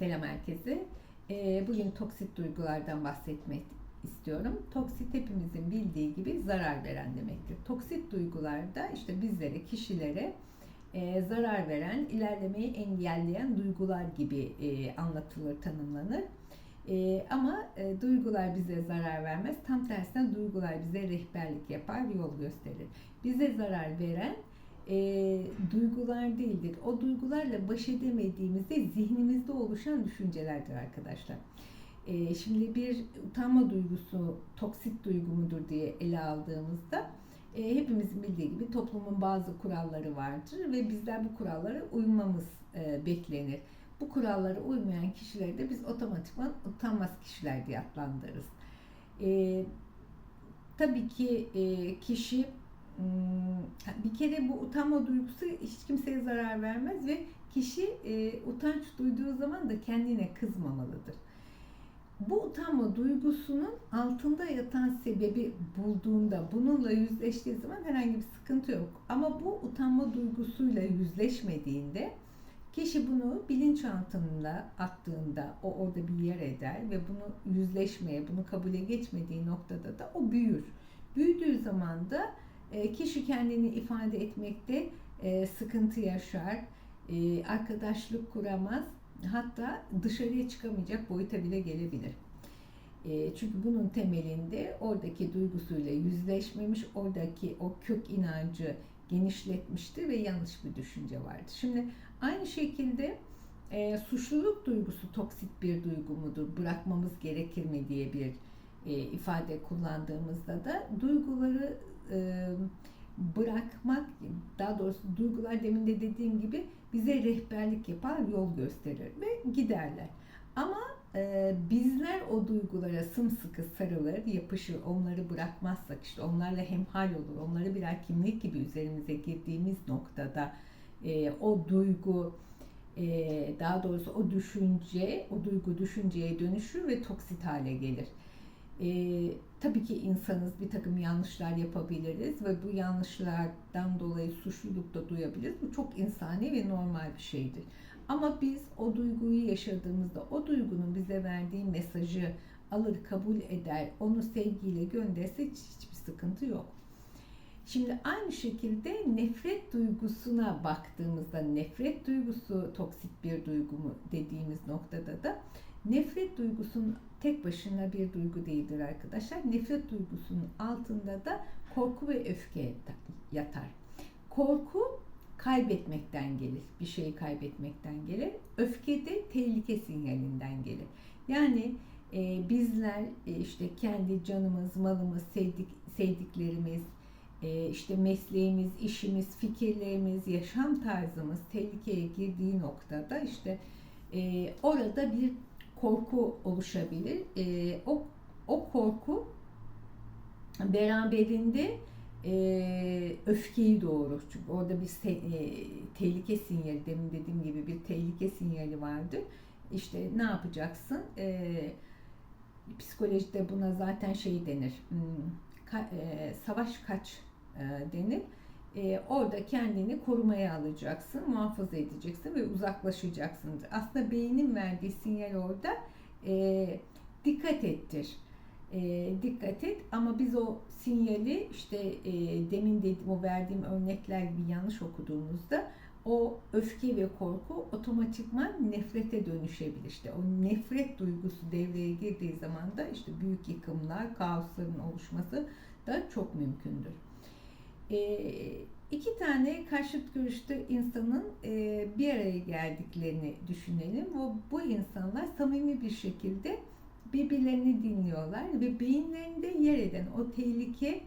Selam herkese. Bugün toksit duygulardan bahsetmek istiyorum. Toksit hepimizin bildiği gibi zarar veren demektir. Toksit duygularda işte bizlere, kişilere zarar veren, ilerlemeyi engelleyen duygular gibi anlatılır, tanımlanır. Ama duygular bize zarar vermez. Tam tersine duygular bize rehberlik yapar, yol gösterir. Bize zarar veren e, duygular değildir. O duygularla baş edemediğimizde zihnimizde oluşan düşüncelerdir arkadaşlar. E, şimdi bir utanma duygusu toksit duygu mudur diye ele aldığımızda e, hepimizin bildiği gibi toplumun bazı kuralları vardır ve bizler bu kurallara uymamız e, beklenir. Bu kurallara uymayan kişileri de biz otomatikman utanmaz kişiler diye adlandırırız. E, tabii ki e, kişi bir kere bu utanma duygusu hiç kimseye zarar vermez ve kişi e, utanç duyduğu zaman da kendine kızmamalıdır. Bu utanma duygusunun altında yatan sebebi bulduğunda, bununla yüzleştiği zaman herhangi bir sıkıntı yok. Ama bu utanma duygusuyla yüzleşmediğinde kişi bunu bilinçaltında attığında o orada bir yer eder ve bunu yüzleşmeye, bunu kabule geçmediği noktada da o büyür. Büyüdüğü zaman da e, kişi kendini ifade etmekte e, sıkıntı yaşar, e, arkadaşlık kuramaz, hatta dışarıya çıkamayacak boyuta bile gelebilir. Çünkü bunun temelinde oradaki duygusuyla yüzleşmemiş, oradaki o kök inancı genişletmiştir ve yanlış bir düşünce vardır. Şimdi aynı şekilde e, suçluluk duygusu toksit bir duygu mudur? Bırakmamız gerekir mi diye bir e, ifade kullandığımızda da duyguları e, bırakmak, daha doğrusu duygular demin de dediğim gibi bize rehberlik yapar, yol gösterir ve giderler. Ama e, bizler o duygulara sımsıkı sarılır, yapışır, onları bırakmazsak işte onlarla hemhal olur, onları birer kimlik gibi üzerimize girdiğimiz noktada o duygu, daha doğrusu o düşünce, o duygu düşünceye dönüşür ve toksit hale gelir. E, tabii ki insanız, bir takım yanlışlar yapabiliriz ve bu yanlışlardan dolayı suçluluk da duyabiliriz. Bu çok insani ve normal bir şeydir. Ama biz o duyguyu yaşadığımızda, o duygunun bize verdiği mesajı alır, kabul eder, onu sevgiyle gönderse hiç, hiçbir sıkıntı yok. Şimdi aynı şekilde nefret duygusuna baktığımızda nefret duygusu toksit bir duygu mu dediğimiz noktada da nefret duygusunun tek başına bir duygu değildir arkadaşlar. Nefret duygusunun altında da korku ve öfke yatar. Korku kaybetmekten gelir. Bir şeyi kaybetmekten gelir. Öfke de tehlike sinyalinden gelir. Yani e, bizler e, işte kendi canımız, malımız, sevdik, sevdiklerimiz, e, işte mesleğimiz, işimiz, fikirlerimiz, yaşam tarzımız tehlikeye girdiği noktada işte e, orada bir korku oluşabilir. E, o, o korku beraberinde e, öfkeyi doğurur. Çünkü orada bir te, e, tehlike sinyali, demin dediğim gibi bir tehlike sinyali vardır. İşte ne yapacaksın? E, psikolojide buna zaten şey denir. Hmm, ka, e, savaş kaç e, denir. E, orada kendini korumaya alacaksın, muhafaza edeceksin ve uzaklaşacaksın. Aslında beynin verdiği sinyal orada e, dikkat ettir. E, dikkat et ama biz o sinyali işte e, demin dediğim o verdiğim örnekler gibi yanlış okuduğumuzda o öfke ve korku otomatikman nefrete dönüşebilir. İşte o nefret duygusu devreye girdiği zaman da işte büyük yıkımlar, kaosların oluşması da çok mümkündür. E, iki tane karşıt görüşte insanın e, bir araya geldiklerini düşünelim. Bu, bu insanlar samimi bir şekilde birbirlerini dinliyorlar ve beyinlerinde yer eden o tehlike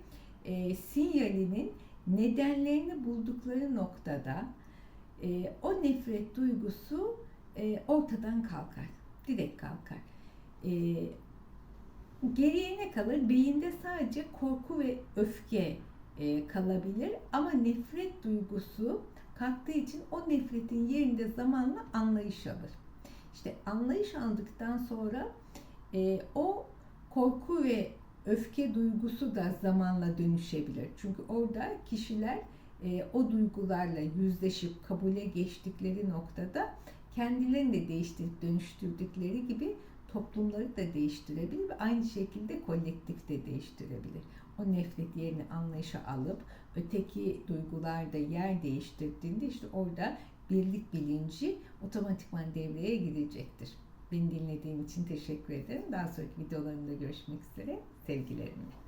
e, sinyalinin nedenlerini buldukları noktada e, o nefret duygusu e, ortadan kalkar, direkt kalkar. E, geriye ne kalır? Beyinde sadece korku ve öfke e, kalabilir ama nefret duygusu kalktığı için o nefretin yerinde zamanla anlayış alır. İşte anlayış aldıktan sonra e, o korku ve öfke duygusu da zamanla dönüşebilir. Çünkü orada kişiler e, o duygularla yüzleşip kabule geçtikleri noktada kendilerini de değiştirip dönüştürdükleri gibi toplumları da değiştirebilir ve aynı şekilde kolektif de değiştirebilir. O nefret yerini anlayışa alıp öteki duygularda yer değiştirdiğinde işte orada birlik bilinci otomatikman devreye girecektir. Beni dinlediğin için teşekkür ederim. Daha sonraki videolarımda görüşmek üzere. Sevgilerimle.